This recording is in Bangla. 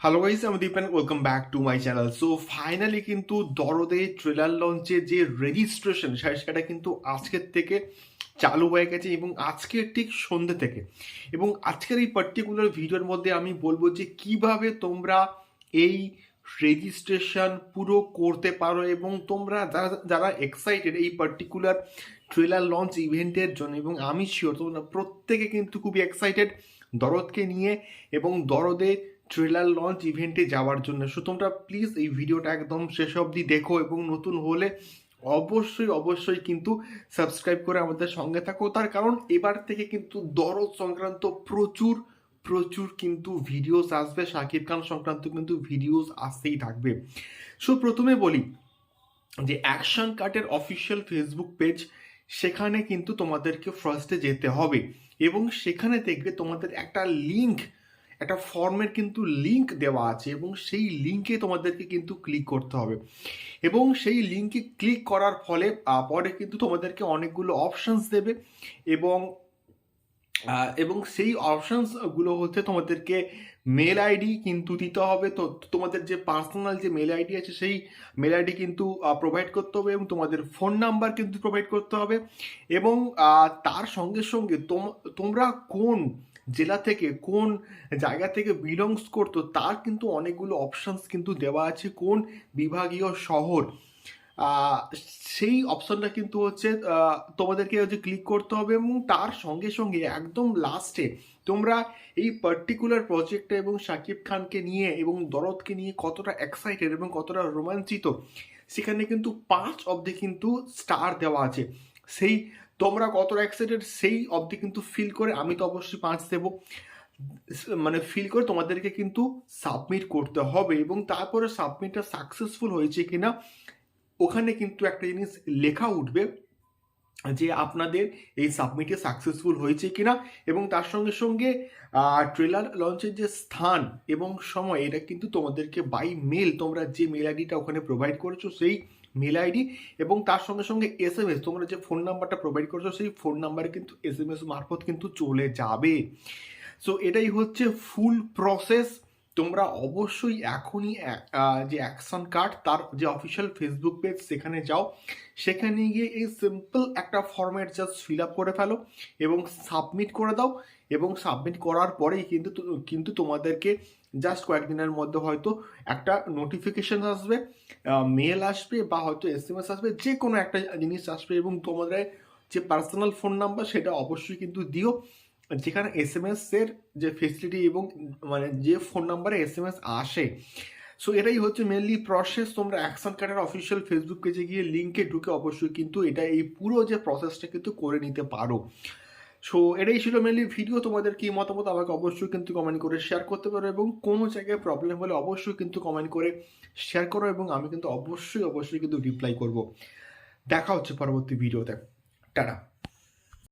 হ্যালো গাইস আমি Dipen welcome back to my channel so finally কিন্তু দরদে ট্রেলার লঞ্চে যে রেজিস্ট্রেশন সেটা কিন্তু আজকের থেকে চালু হয়ে গেছে এবং আজকের ঠিক সন্ধ্যে থেকে। এবং আজকের এই পার্টিকুলার ভিডিওর মধ্যে আমি বলব যে কীভাবে তোমরা এই রেজিস্ট্রেশন পুরো করতে পারো এবং তোমরা যারা যারা এক্সাইটেড এই পার্টিকুলার ট্রেলার লঞ্চ ইভেন্টের জন্য, এবং আমি শিওর তোমরা প্রত্যেকে কিন্তু খুবই এক্সাইটেড দরদকে নিয়ে এবং দরদে ট্রেলার লঞ্চ ইভেন্টে যাওয়ার জন্য। সো তোমরা প্লিজ এই ভিডিওটা একদম শেষ অবধি দেখো এবং নতুন হলে অবশ্যই অবশ্যই কিন্তু সাবস্ক্রাইব করে আমাদের সঙ্গে থাকো। তার কারণ এবার থেকে কিন্তু দরদ সংক্রান্ত প্রচুর প্রচুর কিন্তু ভিডিওস আসবে। শাকিব খান সংক্রান্ত কিন্তু ভিডিওস আসতেই থাকবে। সো প্রথমে বলি যে অ্যাকশন কার্টের অফিসিয়াল ফেসবুক পেজ সেখানে কিন্তু তোমাদেরকে ফার্স্টে যেতে হবে এবং সেখানে দেখবে তোমাদের একটা লিঙ্ক একটা ফর্মের কিন্তু লিঙ্ক দেওয়া আছে এবং সেই লিঙ্কে তোমাদেরকে কিন্তু ক্লিক করতে হবে। এবং সেই লিঙ্কে ক্লিক করার ফলে পরে কিন্তু তোমাদেরকে অনেকগুলো অপশনস দেবে এবং এবং সেই অপশনসগুলো হচ্ছে তোমাদেরকে মেল আইডি কিন্তু দিতে হবে। তো তোমাদের যে পার্সোনাল যে মেল আইডি আছে, সেই মেল আইডি কিন্তু প্রোভাইড করতে হবে এবং তোমাদের ফোন নাম্বার কিন্তু প্রোভাইড করতে হবে। এবং তার সঙ্গে সঙ্গে তোম- তোমরা কোন জেলা থেকে কোন জায়গা থেকে বিলংস করতো, তার কিন্তু অনেকগুলো অপশনস কিন্তু দেওয়া আছে কোন বিভাগীয় শহর। সেই অপশনটা কিন্তু হচ্ছে তোমাদেরকে হচ্ছে ক্লিক করতে হবে এবং তার সঙ্গে সঙ্গে একদম লাস্টে তোমরা এই পার্টিকুলার প্রজেক্টটা এবং শাকিব খানকে নিয়ে এবং দরদকে নিয়ে কতটা এক্সাইটেড এবং কতটা রোমাঞ্চিত, সেখানে কিন্তু পাঁচ অবধি কিন্তু স্টার দেওয়া আছে। সেই তোমরা কতটা এক্সাইটেড সেই অবধি কিন্তু ফিল করে আমি তো অবশ্যই পাঁচ দেবো। মানে ফিল করে তোমাদেরকে কিন্তু সাবমিট করতে হবে এবং তারপরে সাবমিটটা সাকসেসফুল হয়েছে কিনা, ওখানে কিন্তু একটা জিনিস লেখা উঠবে যে আপনাদের এই সাবমিটে সাকসেসফুল হয়েছে কিনা এবং তার সঙ্গে সঙ্গে ট্রেলার লঞ্চের যে স্থান এবং সময়, এটা কিন্তু তোমাদেরকে বাই মেল তোমরা যে মেল আইডিটা ওখানে প্রোভাইড করেছ, সেই মেল আইডি এবং তার সঙ্গে সঙ্গে এস এম এস তোমরা যে ফোন নাম্বারটা প্রোভাইড করছ, সেই ফোন নাম্বারে কিন্তু এস এম এস মারফত কিন্তু চলে যাবে। সো এটাই হচ্ছে ফুল প্রসেস তোমরা অবশ্যই এখনই যে অ্যাকশন কার্ড, তার যে অফিসিয়াল ফেসবুক পেজ সেখানে যাও। সেখানে গিয়ে এই সিম্পল একটা ফর্ম্যাট জাস্ট ফিল আপ করে ফেলো এবং সাবমিট করে দাও। এবং সাবমিট করার পরেই কিন্তু কিন্তু তোমাদেরকে জাস্ট কয়েকদিনের মধ্যে হয়তো একটা নোটিফিকেশন আসবে মেল আসবে বা হয়তো এস এম এস আসবে যে কোনো একটা জিনিস আসবে এবং তোমাদের যে পার্সোনাল ফোন নাম্বার সেটা অবশ্যই কিন্তু দিও। যেখানে এস এম এস এর যে ফেসিলিটি এবং মানে যে ফোন নাম্বারে এস এম এস আসে সো এটাই হচ্ছে মেনলি প্রসেস তোমরা অ্যাকশন কার্ডের অফিসিয়াল ফেসবুক পেজে গিয়ে লিঙ্কে ঢুকে অবশ্যই কিন্তু এটা এই পুরো যে প্রসেসটা কিন্তু করে নিতে পারো। সো এটাই ছিল মেনলি ভিডিও তোমাদের কি মতামত আমাকে অবশ্যই কিন্তু কমেন্ট করে শেয়ার করতে পারো এবং কোনো জায়গায় প্রবলেম হলে অবশ্যই কিন্তু কমেন্ট করে শেয়ার করো এবং আমি কিন্তু অবশ্যই অবশ্যই কিন্তু রিপ্লাই করব। দেখা হচ্ছে পরবর্তী ভিডিওতে টাটা।